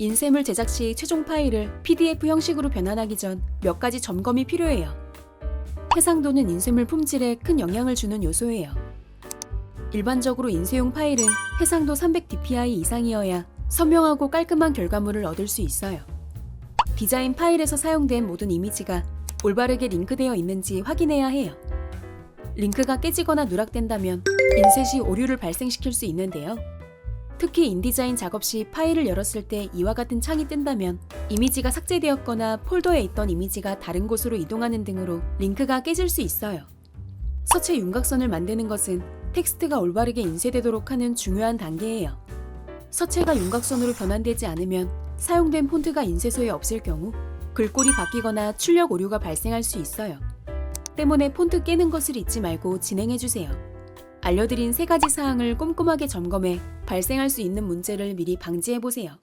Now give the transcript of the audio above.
인쇄물 제작 시 최종 파일을 PDF 형식으로 변환하기 전 몇 가지 점검이 필요해요. 해상도는 인쇄물 품질에 큰 영향을 주는 요소예요. 일반적으로 인쇄용 파일은 해상도 300dpi 이상이어야 선명하고 깔끔한 결과물을 얻을 수 있어요. 디자인 파일에서 사용된 모든 이미지가 올바르게 링크되어 있는지 확인해야 해요. 링크가 깨지거나 누락된다면 인쇄 시 오류를 발생시킬 수 있는데요. 특히 인디자인 작업 시 파일을 열었을 때 이와 같은 창이 뜬다면 이미지가 삭제되었거나 폴더에 있던 이미지가 다른 곳으로 이동하는 등으로 링크가 깨질 수 있어요. 서체 윤곽선을 만드는 것은 텍스트가 올바르게 인쇄되도록 하는 중요한 단계예요. 서체가 윤곽선으로 변환되지 않으면 사용된 폰트가 인쇄소에 없을 경우 글꼴이 바뀌거나 출력 오류가 발생할 수 있어요. 때문에 폰트 깨는 것을 잊지 말고 진행해 주세요. 알려드린 세 가지 사항을 꼼꼼하게 점검해 발생할 수 있는 문제를 미리 방지해 보세요.